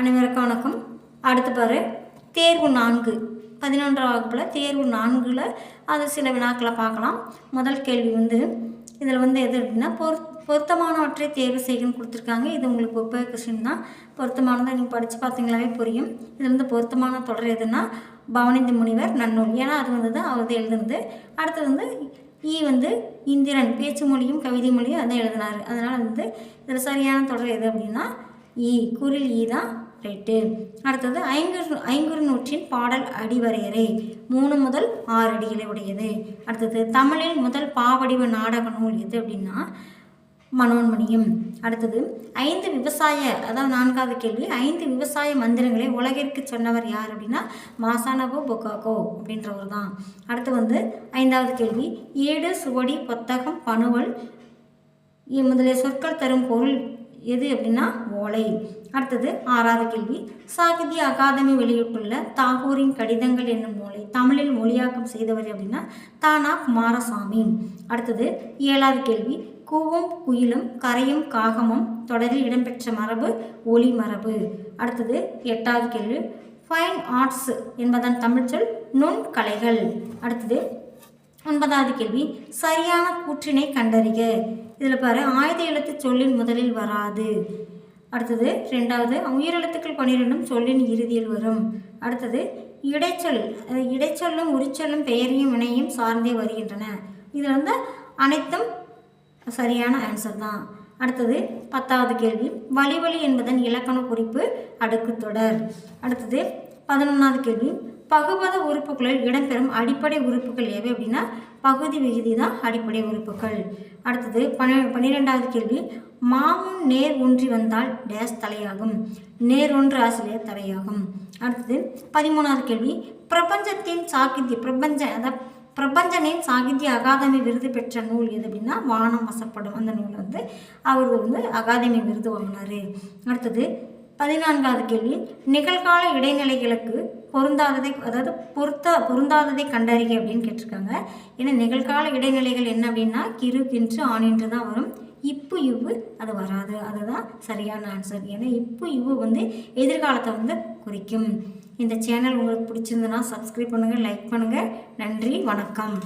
அனைவருக்கும் வணக்கம். அடுத்து பாரு தேர்வு நான்கு. பதினொன்றாம் வகுப்பில் தேர்வு நான்கில் அது சில வினாக்களை பார்க்கலாம். முதல் கேள்வி வந்து இதில் வந்து எது அப்படின்னா பொரு பொருத்தமானவற்றை தேர்வு செய்யணும்னு கொடுத்துருக்காங்க. இது உங்களுக்கு ஒப்ப கொஸ்டின் தான். பொருத்தமானதை நீங்கள் படித்து பார்த்தீங்களாவே புரியும். இதில் வந்து பொருத்தமான தொடர் எதுன்னா பவனிந்தி முனிவர் நன்னூல். ஏன்னா அது வந்து தான் அவர் எழுதுனது. அடுத்தது வந்து ஈ வந்து இந்திரன். பேச்சு மொழியும் கவிதை மொழியும் அதான் எழுதினார். அதனால் வந்து இதில் சரியான தொடர் எது அப்படின்னா ஈ குரில் ஈ தான் ரைட்டு. அடுத்தது ஐங்குறு ஐங்குறு நூற்றின் பாடல் அடிவரையறை. மூணு முதல் ஆறு அடிகளை உடையது. அடுத்தது தமிழில் முதல் பாவடிவ நாடக நூல் எது அப்படின்னா மனோன்மணியம். அடுத்தது ஐந்து விவசாய அதாவது நான்காவது கேள்வி. ஐந்து விவசாய மந்திரங்களை உலகிற்கு சொன்னவர் யார் அப்படின்னா மாசானபோ பொக்காகோ அப்படின்றவர் தான். அடுத்து வந்து ஐந்தாவது கேள்வி. ஏடு சுவடி பொத்தகம் பணுவல் இ- முதலிய சொற்கள் தரும் பொருள் எது அப்படின்னா ஓலை. அடுத்தது ஆறாவது கேள்வி. சாகித்ய அகாதமி வெளியிட்டுள்ள தாகூரின் கடிதங்கள் என்னும் நூலை தமிழில் மொழியாக்கம் செய்தவர் அப்படின்னா தானா குமாரசாமி. அடுத்தது ஏழாவது கேள்வி. கூவும் குயிலும் கரையும் காகமும் தொடரில் இடம்பெற்ற மரபு ஒளி மரபு. அடுத்தது எட்டாவது கேள்வி. ஃபைன் ஆர்ட்ஸ் என்பதன் தமிழ்ச்சொல் நுண்கலைகள். அடுத்தது ஒன்பதாவது கேள்வி சரியான கூற்றினை கண்டறிக. இதில் பாரு ஆயுத எழுத்து சொல்லின் முதலில் வராது. அடுத்தது ரெண்டாவது உயிரெழுத்துக்கள் பன்னிரெண்டும் சொல்லின் இறுதியில் வரும். அடுத்தது இடைச்சொல் இடைச்சொல்லும் உரிச்சொல்லும் பெயரையும் வினையும் சார்ந்தே வருகின்றன. இதில் வந்து அனைத்தும் சரியான ஆன்சர் தான். அடுத்தது பத்தாவது கேள்வி வழிவழி என்பதன் இலக்கண குறிப்பு அடுக்கு தொடர். அடுத்தது பதினொன்றாவது கேள்வி பகுபத உறுப்புகளில் இடம்பெறும் அடிப்படை உறுப்புகள் எவை அப்படின்னா பகுதி விகுதி தான் அடிப்படை உறுப்புகள். அடுத்தது பனி பன்னிரெண்டாவது கேள்வி மாமுன் நேர் ஒன்றி வந்தால் டேஸ் தலையாகும். நேர் ஒன்று ஆசிரியர் தலையாகும். அடுத்தது பதிமூணாவது கேள்வி பிரபஞ்சத்தின் சாகித்ய பிரபஞ்ச அதாவது பிரபஞ்சனின் சாகித்ய அகாதமி விருது பெற்ற நூல் எது அப்படின்னா வானம் வசப்படும். அந்த நூல் வந்து அவர் வந்து அகாதமி விருது வாங்கினார். அடுத்தது பதினான்காவது கேள்வி. நிகழ்கால இடைநிலைகளுக்கு பொருந்தாததை அதாவது பொருத்த பொருந்தாததை கண்டறிக அப்படின்னு கேட்டிருக்காங்க. ஏன்னா நிகழ்கால இடைநிலைகள் என்ன அப்படின்னா கிரு கின்று ஆணின்று தான் வரும். இப்பு இவ்வு அது வராது. அதுதான் சரியான ஆன்சர் ஏன்னா இப்பு இவ்வு வந்து எதிர்காலத்தை வந்து குறிக்கும். இந்த சேனல் உங்களுக்கு பிடிச்சிருந்ததுன்னா சப்ஸ்கிரைப் பண்ணுங்கள் லைக் பண்ணுங்கள் நன்றி வணக்கம்.